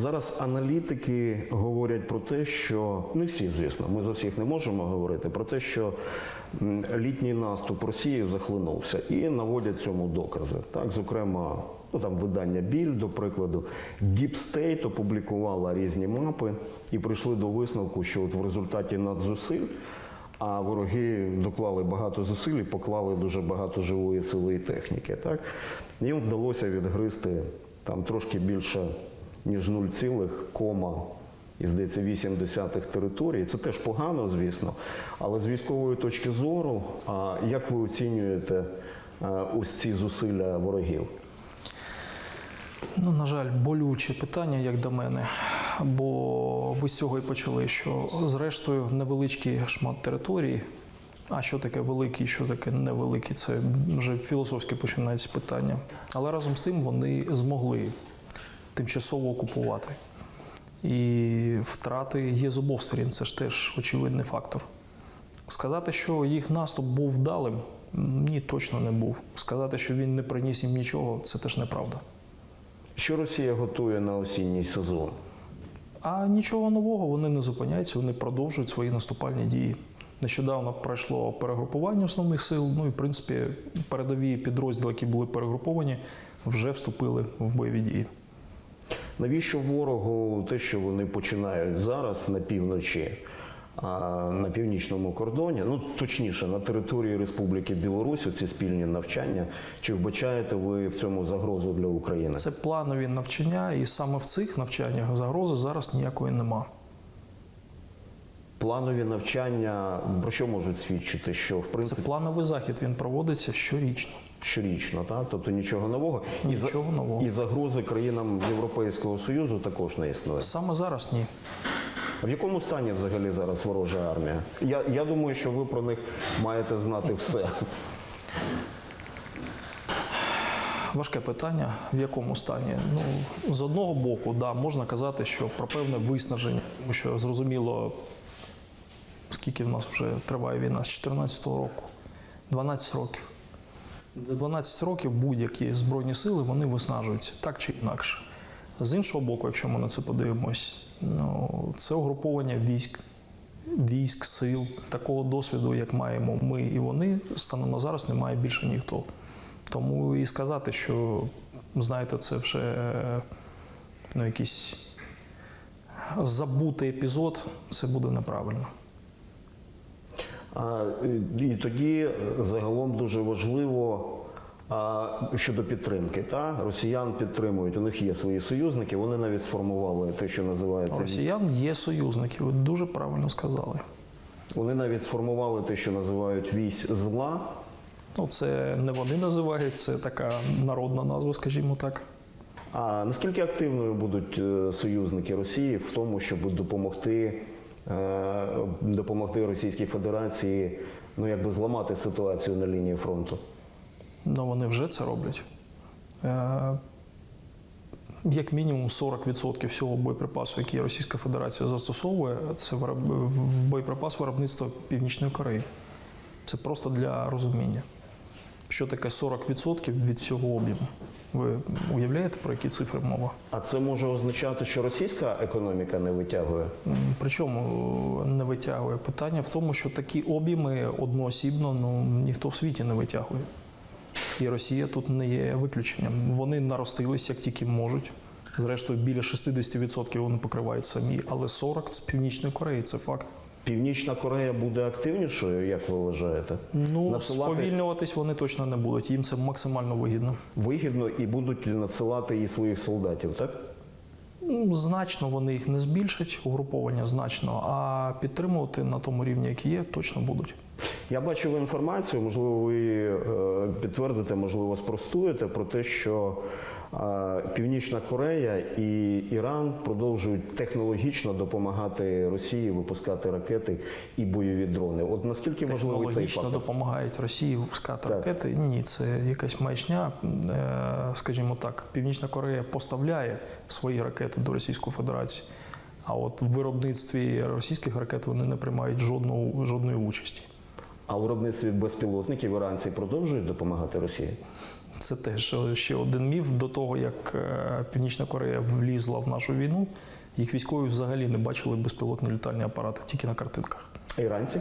Зараз аналітики говорять про те, що не всі, звісно, ми за всіх не можемо говорити про те, що літній наступ Росії захлинувся і наводять цьому докази. Так, зокрема, ну там видання Біль, до прикладу, Deep State опублікувала різні мапи і прийшли до висновку, що от в результаті надзусиль. А вороги доклали багато зусиль і поклали дуже багато живої сили і техніки. Так? Їм вдалося відгризти там трошки більше, ніж 0, кома і здається 8 десятих територій. Це теж погано, звісно. Але з військової точки зору, а як ви оцінюєте е, ось ці зусилля ворогів? Ну, на жаль, болюче питання, як до мене. Бо ви з цього і почали, що зрештою невеличкий шмат території. А що таке великий, що таке невеликий, це вже філософське починається питання. Але разом з тим вони змогли тимчасово окупувати. І втрати є з обох сторін, це ж теж очевидний фактор. Сказати, що їх наступ був вдалим, ні, точно не був. Сказати, що він не приніс їм нічого, це теж неправда. Що Росія готує на осінній сезон? А нічого нового вони не зупиняються, вони продовжують свої наступальні дії. Нещодавно пройшло перегрупування основних сил. Ну і в принципі передові підрозділи, які були перегруповані, вже вступили в бойові дії. Навіщо ворогу те, що вони починають зараз на півночі, а на північному кордоні, ну точніше, на території Республіки Білорусь, ці спільні навчання, чи вбачаєте ви в цьому загрозу для України? Це планові навчання, і саме в цих навчаннях загрози зараз ніякої нема. Планові навчання про що можуть свідчити? Що в Це плановий захід. Він проводиться щорічно. щорічно, так? тобто нічого нового і, нового. і загрози країнам Європейського Союзу також не існує. Саме зараз ні. В якому стані взагалі зараз ворожа армія? Я, я думаю, що ви про них маєте знати все. Важке питання, в якому стані. Ну, з одного боку, да, можна казати, що про певне виснаження, тому що зрозуміло, скільки в нас вже триває війна з 14 року, 12 років. За 12 років будь-які збройні сили вони виснажуються так чи інакше. З іншого боку, якщо ми на це подивимось, ну, це угруповання військ, військ, сил, такого досвіду, як маємо ми і вони, станом на зараз немає більше ніхто. Тому і сказати, що знаєте, це вже ну, якийсь забутий епізод, це буде неправильно. І тоді загалом дуже важливо щодо підтримки. Та? Росіян підтримують, у них є свої союзники, вони навіть сформували те, що називається. Росіян є союзники, ви дуже правильно сказали. Вони навіть сформували те, що називають вісь зла. Ну, це не вони називають, це така народна назва, скажімо так. А наскільки активною будуть е, союзники Росії в тому, щоб допомогти, допомогти Російській Федерації ну, якби зламати ситуацію на лінії фронту? Ну, вони вже це роблять. Е, Як мінімум 40% всього боєприпасу, який Російська Федерація застосовує, це в боєприпас виробництва Північної Кореї. Це просто для розуміння. Що таке 40% від цього об'єму? Ви уявляєте, про які цифри мова? А це може означати, що російська економіка не витягує? Причому не витягує питання в тому, що такі об'єми одноосібно ну, ніхто в світі не витягує. І Росія тут не є виключенням. Вони наростились як тільки можуть. Зрештою, біля 60% вони покривають самі, але 40% з Північної Кореї це факт. Північна Корея буде активнішою, як ви вважаєте? Ну, Насилати- сповільнюватись вони точно не будуть. Їм це максимально вигідно. Вигідно і будуть надсилати і своїх солдатів, так? Ну, Значно вони їх не збільшать, угруповання значно, а підтримувати на тому рівні, який є, точно будуть. Я бачив інформацію, можливо, ви е, підтвердите, можливо, спростуєте про те, що Північна Корея і Іран продовжують технологічно допомагати Росії випускати ракети і бойові дрони. От наскільки важливий цей Технологічно факт? допомагають Росії випускати Так. ракети. Ні, це якась маячня. Е, Скажімо так, Північна Корея поставляє свої ракети до Російської Федерації. А от в виробництві російських ракет вони не приймають жодного, жодної участі. А у виробництві безпілотників іранці продовжують допомагати Росії? Це теж ще один міф. До того, як е, Північна Корея влізла в нашу війну, їх військові взагалі не бачили безпілотні літальні апарати, тільки на картинках. Іранці?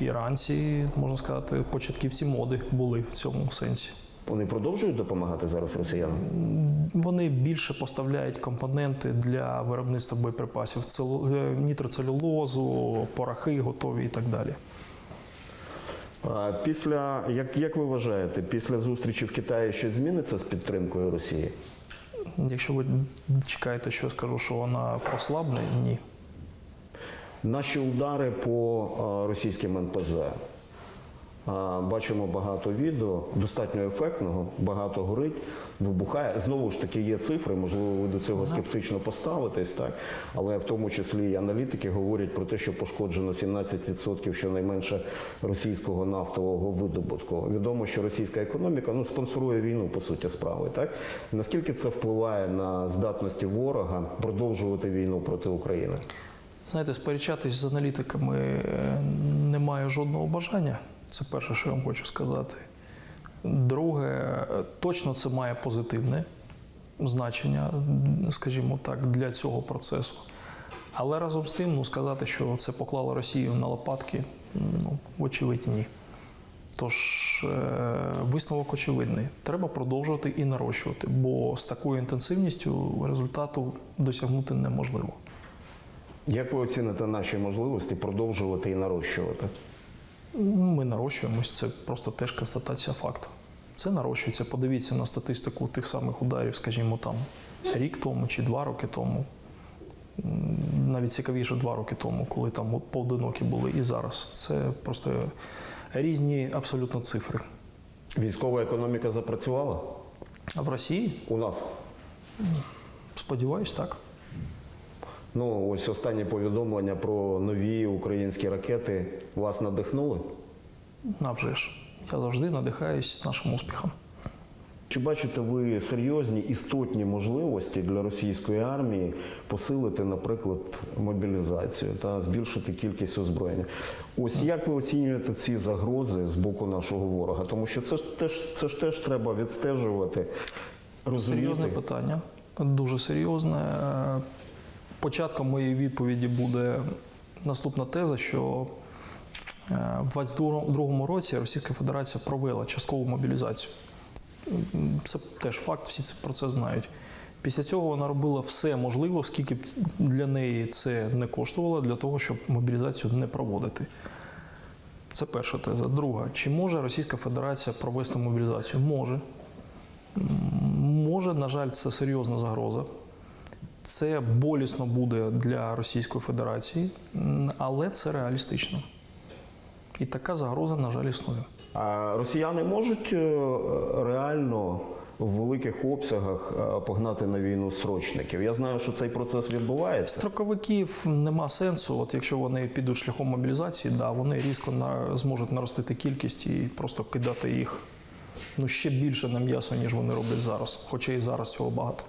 Іранці, можна сказати, початківці моди були в цьому сенсі. Вони продовжують допомагати зараз росіянам? Вони більше поставляють компоненти для виробництва боєприпасів, е, нітроцелюлозу, порохи готові і так далі. Після, як, як ви вважаєте, після зустрічі в Китаї щось зміниться з підтримкою Росії? Якщо ви чекаєте, що я скажу, що вона послабне, ні. Наші удари по російським НПЗ. Бачимо багато відео, достатньо ефектного, багато горить, вибухає. Знову ж таки, є цифри, можливо, ви до цього скептично поставитесь, так? але в тому числі і аналітики говорять про те, що пошкоджено 17% щонайменше російського нафтового видобутку. Відомо, що російська економіка ну, спонсорує війну, по суті, справи. Так? Наскільки це впливає на здатності ворога продовжувати війну проти України? Знаєте, сперечатись з аналітиками е, немає жодного бажання. Це перше, що я вам хочу сказати. Друге, точно це має позитивне значення, скажімо так, для цього процесу. Але разом з тим, ну сказати, що це поклало Росію на лопатки, ну, вочевидь, ні. Тож е, висновок очевидний. Треба продовжувати і нарощувати, бо з такою інтенсивністю результату досягнути неможливо. Як ви оціните наші можливості продовжувати і нарощувати? Ми нарощуємось, це просто теж констатація факту. Це нарощується. Подивіться на статистику тих самих ударів, скажімо, там рік тому чи два роки тому. Навіть цікавіше два роки тому, коли там поодинокі були і зараз. Це просто різні абсолютно цифри. Військова економіка запрацювала А в Росії, у нас. сподіваюсь, так. Ну, ось останні повідомлення про нові українські ракети вас надихнули. А вже ж. Я завжди надихаюсь нашим успіхом. Чи бачите ви серйозні істотні можливості для російської армії посилити, наприклад, мобілізацію та збільшити кількість озброєння? Ось як ви оцінюєте ці загрози з боку нашого ворога? Тому що це ж теж це ж теж треба відстежувати, розуміти. Серйозне питання, дуже серйозне. Початком моєї відповіді буде наступна теза, що е, в 2022 році Російська Федерація провела часткову мобілізацію. Це теж факт, всі про це знають. Після цього вона робила все можливе, скільки б для неї це не коштувало, для того, щоб мобілізацію не проводити. Це перша теза. Друга, чи може Російська Федерація провести мобілізацію? Може. Може, на жаль, це серйозна загроза. Це болісно буде для Російської Федерації, але це реалістично. І така загроза, на жаль, існує. А росіяни можуть е, реально в великих обсягах е, погнати на війну срочників. Я знаю, що цей процес відбувається. Строковиків нема сенсу. От якщо вони підуть шляхом мобілізації, да, вони різко на, зможуть наростити кількість і просто кидати їх ну, ще більше на м'ясо, ніж вони роблять зараз. Хоча і зараз цього багато.